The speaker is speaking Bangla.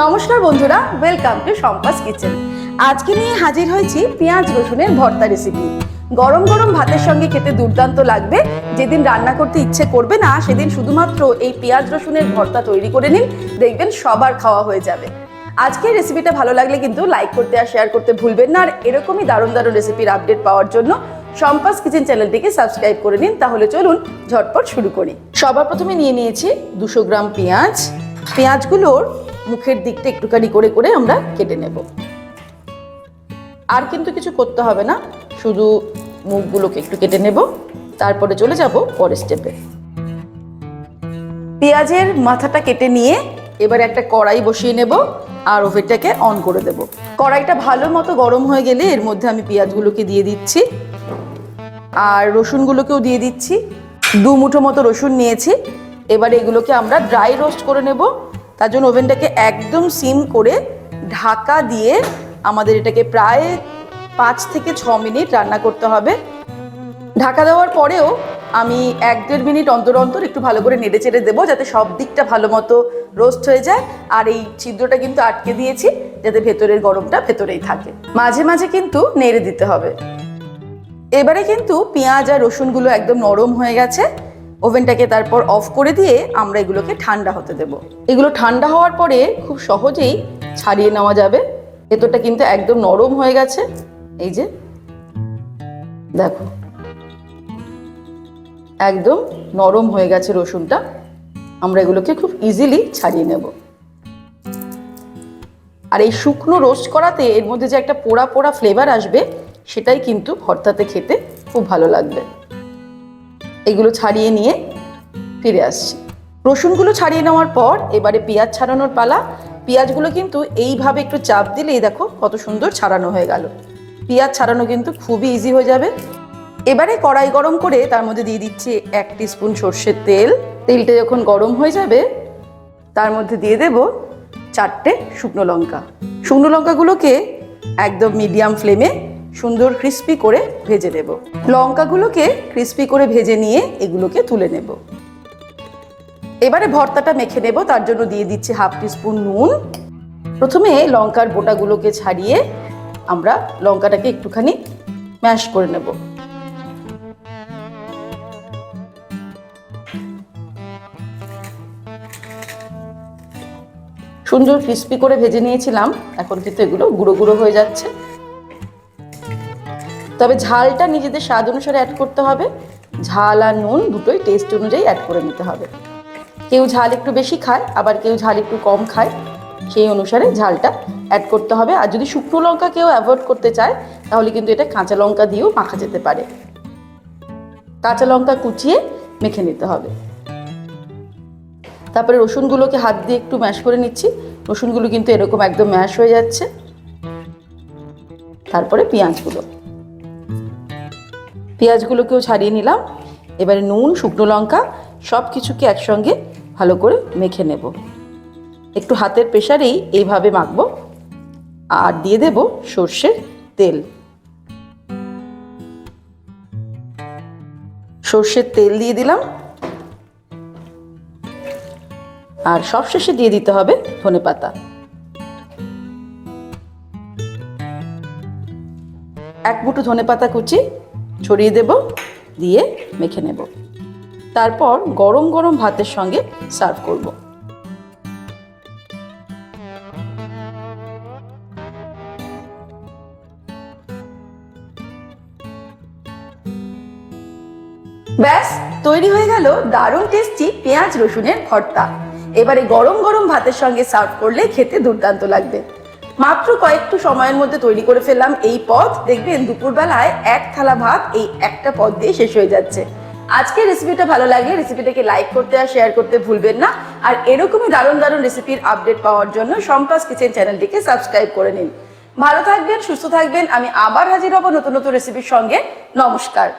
নমস্কার বন্ধুরা ওয়েলকাম টু সম্পাস কিচেন আজকে নিয়ে হাজির হয়েছি পেঁয়াজ রসুনের ভর্তা রেসিপি গরম গরম ভাতের সঙ্গে খেতে দুর্দান্ত লাগবে। যেদিন রান্না করতে ইচ্ছে করবে না, সেদিন শুধুমাত্র এই পেঁয়াজ রসুনের ভর্তা তৈরি করে নিন। দেখবেন সবার খাওয়া হয়ে যাবে। আজকের রেসিপিটা ভালো লাগলে কিন্তু লাইক করতে আর শেয়ার করতে ভুলবেন না। আর এরকমই দারুণ দারুণ রেসিপির আপডেট পাওয়ার জন্য সম্পাস কিচেন চ্যানেলটিকে সাবস্ক্রাইব করে নিন। তাহলে চলুন ঝটপট শুরু করি। সবার প্রথমে নিয়ে নিয়েছি দুশো গ্রাম পেঁয়াজ। পেঁয়াজগুলোর মুখের দিকটা একটুখানি করে করে আমরা কেটে নেব। আর কিন্তু কিছু করতে হবে না, শুধু মুখগুলোকে একটু কেটে নেব, তারপরে চলে যাব পরের স্টেপে পেঁয়াজের মাথাটা কেটে নিয়ে এবারে একটা কড়াই বসিয়ে নেব আর ওভেনটাকে অন করে দেব। কড়াইটা ভালো মতো গরম হয়ে গেলে এর মধ্যে আমি পেঁয়াজগুলোকে দিয়ে দিচ্ছি। আর রসুনগুলোকেও দিয়ে দিচ্ছি। দু মুঠো মতো রসুন নিয়েছি। এবার এগুলোকে আমরা ড্রাই রোস্ট করে নেব। তার জন্য ওভেনটাকে একদম সিম করে ঢাকা দিয়ে আমাদের এটাকে প্রায় পাঁচ থেকে ছ মিনিট রান্না করতে হবে। ঢাকা দেওয়ার পরেও আমি এক দেড় মিনিট অন্তর অন্তর একটু ভালো করে নেড়ে চেড়ে দেবো যাতে সব দিকটা ভালো মতো রোস্ট হয়ে যায়। আর এই ছিদ্রটা কিন্তু আটকে দিয়েছি যাতে ভেতরের গরমটা ভেতরেই থাকে। মাঝে মাঝে কিন্তু নেড়ে দিতে হবে। এবারে কিন্তু পেঁয়াজ আর রসুনগুলো একদম নরম হয়ে গেছে। ওভেনটাকে তারপর অফ করে দিয়ে আমরা এগুলোকে ঠান্ডা হতে দেব। এগুলো ঠান্ডা হওয়ার পরে খুব সহজেই ছাড়িয়ে নেওয়া যাবে। ভেতরটা কিন্তু একদম নরম হয়ে গেছে। এই যে, দেখো। একদম নরম হয়ে গেছে রসুনটা। আমরা এগুলোকে খুব ইজিলি ছাড়িয়ে নেব। আর এই শুকনো রোস্ট করাতে এর মধ্যে যে একটা পোড়া পোড়া ফ্লেভার আসবে, সেটাই কিন্তু ভর্তাতে খেতে খুব ভালো লাগবে। এগুলো ছাড়িয়ে নিয়ে ফিরে আসছি। রসুনগুলো ছাড়িয়ে নেওয়ার পর এবারে পেঁয়াজ ছাড়ানোর পালা। পেঁয়াজগুলো কিন্তু এইভাবে একটু চাপ দিলেই দেখো কত সুন্দর ছাড়ানো হয়ে গেল। পেঁয়াজ ছাড়ানো কিন্তু খুবই ইজি হয়ে যাবে। এবারে কড়াই গরম করে তার মধ্যে দিয়ে দিচ্ছি এক স্পুন সর্ষের তেল। তেলটা যখন গরম হয়ে যাবে, তার মধ্যে দিয়ে দেব চারটে শুকনো লঙ্কা। শুকনো লঙ্কাগুলোকে একদম মিডিয়াম ফ্লেমে সুন্দর ক্রিস্পি করে ভেজে নেব। লঙ্কাগুলোকে ক্রিস্পি করে ভেজে নিয়ে এগুলোকে তুলে নেব। এবারে ভর্তাটা মেখে নেব, তার জন্য দিয়ে দিচ্ছি হাফ স্পুন নুন। প্রথমে লঙ্কার বোটাগুলোকে ছাড়িয়ে আমরা লঙ্কাটাকে একটুখানি ম্যাশ করে নেব। সুন্দর ক্রিস্পি করে ভেজে নিয়েছিলাম, এখন কিন্তু এগুলো গুঁড়ো গুঁড়ো হয়ে যাচ্ছে। তবে ঝালটা নিজেদের স্বাদ অনুসারে অ্যাড করতে হবে। ঝাল আর নুন দুটোই টেস্ট অনুযায়ী অ্যাড করে নিতে হবে। কেউ ঝাল একটু বেশি খায়, আবার কেউ ঝাল একটু কম খায়, সেই অনুসারে ঝালটা অ্যাড করতে হবে। আর যদি শুকনো লঙ্কা কেউ অ্যাভয়েড করতে চায়, তাহলে কিন্তু এটা কাঁচা লঙ্কা দিয়েও মাখা যেতে পারে। কাঁচা লঙ্কা কুচিয়ে মেখে নিতে হবে। তারপরে রসুনগুলোকে হাত দিয়ে একটু ম্যাশ করে নিচ্ছি। রসুনগুলো কিন্তু এরকম একদম ম্যাশ হয়ে যাচ্ছে। তারপরে পেঁয়াজগুলো। পেঁয়াজগুলোকেও ছাড়িয়ে নিলাম। এবারে নুন, শুকনো লঙ্কা সব কিছুকে একসঙ্গে ভালো করে মেখে নেব। একটু হাতের প্রেশারেই এইভাবে মাখব। আর দিয়ে দেব সর্ষের তেল। সর্ষের তেল দিয়ে দিলাম। আর সবশেষে দিয়ে দিতে হবে ধনে পাতা। এক মুঠো ধনে পাতা কুচি ছড়িয়ে দেব, দিয়ে মেখে নেব। তারপর গরম গরম ভাতের সঙ্গে সার্ভ করব। ব্যাস, তৈরি হয়ে গেল দারুণ টেস্টি পেঁয়াজ রসুনের ভর্তা। এবারে গরম গরম ভাতের সঙ্গে সার্ভ করলে খেতে দুর্দান্ত লাগবে। মাত্র কয়েকটু সময়ের মধ্যে তৈরি করে ফেললাম এই পদ। দেখবেন দুপুরবেলায় এক থালা ভাত এই একটা পদ দিয়ে শেষ হয়ে যাচ্ছে। আজকের রেসিপিটা ভালো লাগলে রেসিপিটাকে লাইক করতে আর শেয়ার করতে ভুলবেন না। আর এরকমই দারুণ দারুণ রেসিপির আপডেট পাওয়ার জন্য সম্পাস কিচেন চ্যানেলটিকে সাবস্ক্রাইব করে নিন। ভালো থাকবেন, সুস্থ থাকবেন, আমি আবার হাজির হব নতুন নতুন রেসিপির সঙ্গে। নমস্কার।